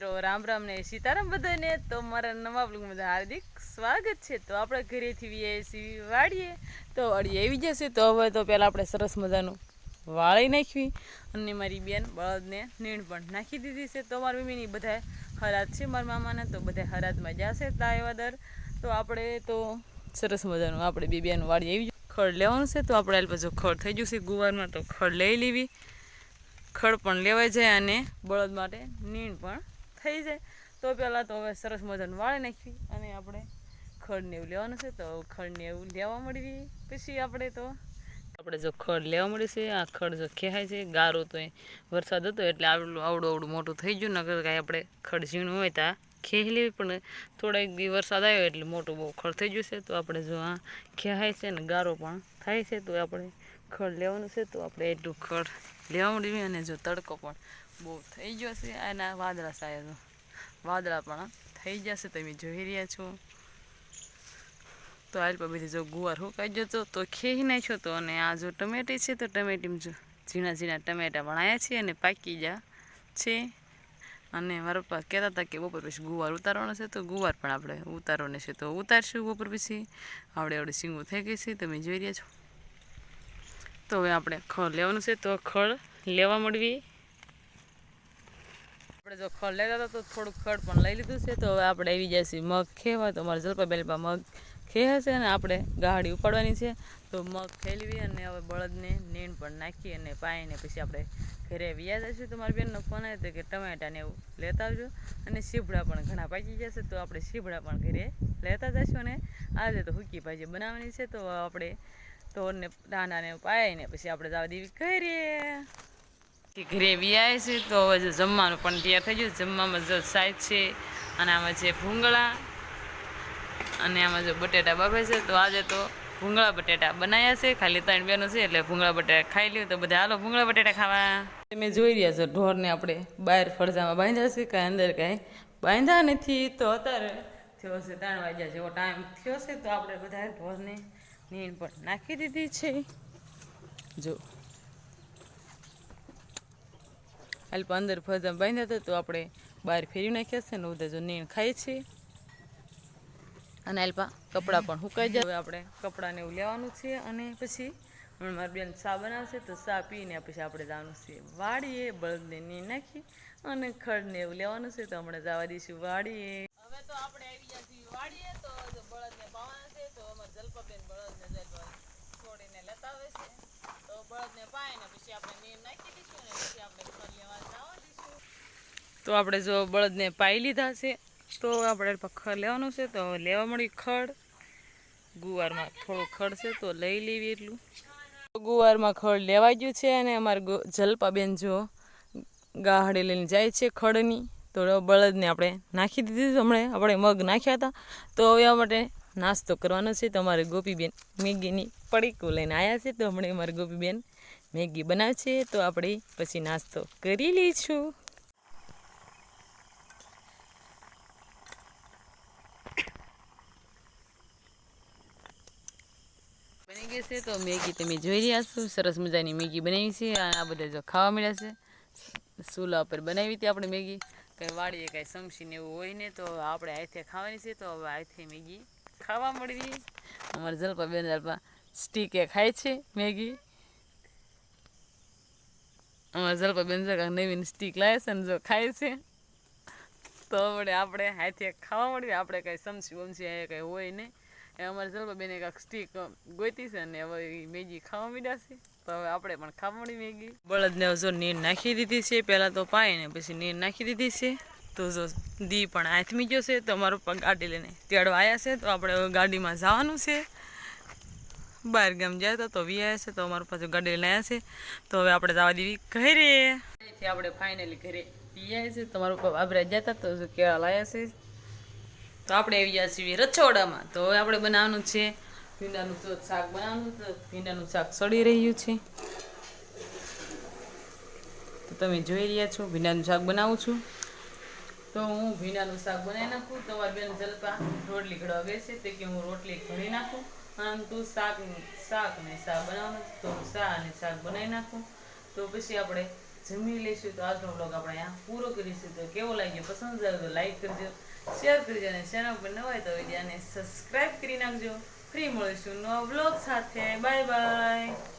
મિત્રો, રામ રામ ને સીતારામ બધાને. તો મારા નવા બ્લોગમાં બધા હાર્દિક સ્વાગત છે. તો આપણે ઘરેથી વીએ સીવી વાળીએ. તો વાળી આવી જશે. તો હવે તો પહેલાં આપણે સરસ મજાનું વાળી નાખવી. અને મારી બેન બળદને નીણ પણ નાખી દીધી છે. તો મારી મમ્મીની બધા હરાત છે મારા મામાને. તો બધા હરાતમાં જશે દર. તો આપણે તો સરસ મજાનું આપણે બે બેન વાળી આવી ખડ લેવાનું છે. તો આપણે પાછું ખડ થઈ ગયું છે ગુવારમાં. તો ખડ લઈ લેવી. ખડ પણ લેવાઈ જાય અને બળદ માટે નીણ પણ થઈ જાય, તો પહેલાં તો હવે સરસ મજાનું વાળી નાખવી અને આપણે ખડને એવું લેવાનું છે, તો ખડને એવું લેવા મળવી પછી આપણે તો આપણે જો ખડ લેવા મળ્યું છે, આ ખડ જો ખેહાય છે, ગારો તો વરસાદ હતો એટલે આવડું આવડું આવડું મોટું થઈ ગયું નગર કાંઈ આપણે ખડ ઝીણું હોય તો ખેહી લેવી, પણ થોડા એક દી વરસાદ આવ્યો એટલે મોટું બહુ ખડ થઈ ગયું છે, તો આપણે જો આ ખેહાય છે ને ગારો પણ થાય છે, તો આપણે ખડ લેવાનું છે, તો આપણે એટલું ખડ લેવા મળ્યું અને જો તડકો પણ બહુ થઈ ગયો છે એના વાદળા સાયા વાદળા પણ થઈ જશે. તમે જોઈ રહ્યા છો. તો હાલ પર જો ગુવાર હુકાઈ જતો તો ખેહી નાખ્યો તો અને આ જો ટમેટી છે, તો ટમેટીમાં જો ઝીણા ઝીણા ટમેટા વણાયા છે અને પાકી જા છે. અને મારા પપ્પા કહેતા હતા કે બપોર પછી ગુવાર ઉતારવાનો છે. તો ગુવાર પણ આપણે ઉતારવાનો છે. તો ઉતારશું બપોર પછી. આવડે આવડે સિંગું થઈ ગઈ છે. તમે જોઈ રહ્યા છો. તો હવે આપણે ખળ લેવાનું છે. તો ખળ લેવા મળવી. આપણે જો ખડ લેતા તો થોડુંક ખડ પણ લઈ લીધું છે, તો હવે આપણે આવી જઈશું મગ ખેવા તો મારે જલપા બેલપા મગ ખે હશે અને આપણે ગાડી ઉપાડવાની છે. તો મગ ખેલવી અને હવે બળદને નીણ પણ નાખી અને પાઈને પછી આપણે ઘરે વ્યા જઈશું. તો મારી બેનનો ફોન આવ્યો હતો કે ટમેટાને એવું લેતા આવજો. અને સીભડા પણ ઘણા પાકી જશે તો આપણે સીભડા પણ ઘરે લેતા જઈશું અને આજે તો હુકી ભાજી બનાવવાની છે. તો આપણે તોરને દાનાને પાઈને પછી આપણે જવા દેવી. કરીએ ઘરે વ્યાય છે, તો હવે જો જમવાનું પણ તૈયાર થઈ ગયું જમવામાં જો સાઈજ છે અને આમાં છે ભૂંગળા અને આમાં જો બટેટા બાફે છે. તો આજે તો ભૂંગળા બટેટા બનાવ્યા છે. ખાલી ત્રણ બેનો છે એટલે ભૂંગળા બટેટા ખાઈ લ્યું તો બધા હાલો ભૂંગળા બટેટા ખાવા. તમે જોઈ રહ્યા છો ઢોરને આપણે બહાર ફરજામાં બાંધ્યા છે. કાંઈ અંદર કાંઈ બાંધ્યા નથી. તો અત્યારે થયો છે ત્રણ વાગ્યા જેવો ટાઈમ થયો છે. તો આપણે બધા ઢોરને નીણ પણ નાખી દીધી છે. જો અલ્પ અંદર ભજન બાંધ્યા હતા તો આપણે બહાર ફેરી નાખ્યા છે ને બધા જો નીણ ખાય છે. અને અલ્પા કપડાં પણ સુકાઈ જાય હવે આપણે કપડાને એવું લેવાનું છે અને પછી હમણાં મારી બેન ચા બનાવશે તો ચા પીને પછી આપણે જવાનું છે વાડીએ. બળદને નીણ નાખી અને ખડને એવું લેવાનું છે તો હમણાં જવા દઈશું વાડીએ. હવે તો આપણે છે તો બળદને છોડીને લેતા આવે છે. તો બળદને પાય ને પછી આપણે નીર નાખી દઈશું ને પછી આપણે ખડ લેવા જવા દઈશું તો આપણે જો બળદને પાઈ લીધા છે, તો આપણે ખડ લેવાનું છે, તો લેવા મળી ખડ. ગુવારમાં થોડું ખડ છે, તો લઈ લેવી એટલું. ગુવારમાં ખડ લેવાઈ ગયું છે અને અમારે જલપાબેન જો ગાહડે લઈને જાય છે ખડની. તો બળદને આપણે નાખી દીધી છે, હમણાં આપણે મગ નાખ્યા હતા. તો હવે માટે નાસ્તો કરવાનો છે. તો અમારે ગોપીબેન મેગીની પડીકું લઈને આવ્યા છે. તો હમણાં અમારે ગોપીબેન મેગી બનાવશે તો આપણે પછી નાસ્તો કરી લઈશું. છે તો મેગી તમે જોઈ રહ્યા છો, સરસ મજાની મેગી બનાવી છે અને આ બધા જો ખાવા મળ્યા છે. ચૂલા પર બનાવી હતી આપણે મેગી. કંઈ વાડીએ કાંઈ સમસીને એવું હોય ને તો આપણે આથી ખાવાની છે તો હવે હાથે મેગી ખાવા મળવી. અમારા જલપા બેન જલપા સ્ટીકે ખાય છે મેગી. અમારા જલપા બેન જો કાંઈક નવીન સ્ટીક લાવે છે ને જો ખાય છે. તો આપણે આપણે હાથે ખાવા મળીએ આપણે કાંઈ સમસી વમસી કાંઈ હોય નહીં એ અમારે જલપા બેને કાંઈક સ્ટીક ગોતી છે અને હવે મેગી ખાવા મીડ્યા છે. તો હવે આપણે પણ ખાવા મળી મેગી. બળદને જો નીર નાખી દીધી છે પહેલાં તો પાય ને પછી નીર નાખી દીધી છે. તો જો દી પણ હાથમી ગયો છે તો અમારો પગ ગાડી લઈને તેડવા આવ્યા છે તો આપણે ગાડીમાં જવાનું છે. બહાર ગામ ગયા હતા તો વી આવ્યા છે તો અમારું પાછું ગાડી લઈને આવ્યા છે. તો હવે આપણે જવા દેવી ઘરે. આપણે ફાઇનલી ઘરે વી આવ્યા છે તમારું આબરા ગયા હતા તો કેળા લાયા છે. તો આપણે આવી ગયા છીએ રચોડામાં તો હવે આપણે બનાવવાનું છે ભીંડાનું શાક બનાવવાનું તો ભીંડાનું શાક સડી રહ્યું છે. તો તમે જોઈ રહ્યા છો, ભીંડાનું શાક બનાવું છું. તો હું ભીંડાનું શાક બનાવી નાખું. તમારી બેન જલપા રોટલી ઘડવા બેસે તે કે હું રોટલી ઘડી નાખું. અને તું શાક શાક ને શાક બનાવવાનું તો હું શા અને શાક બનાવી નાખું. તો પછી આપણે જમી લઈશું. તો આજનો બ્લોગ આપણે અહીંયા પૂરો કરીશું. તો કેવો લાગ્યો? પસંદ આવે તો લાઈક કરજો. શેર કરજો અને ચેનલ પર નવા હોય તો વિડીયોને સબસ્ક્રાઇબ કરી નાખજો ફ્રી મળીશું નવા બ્લોગ સાથે બાય બાય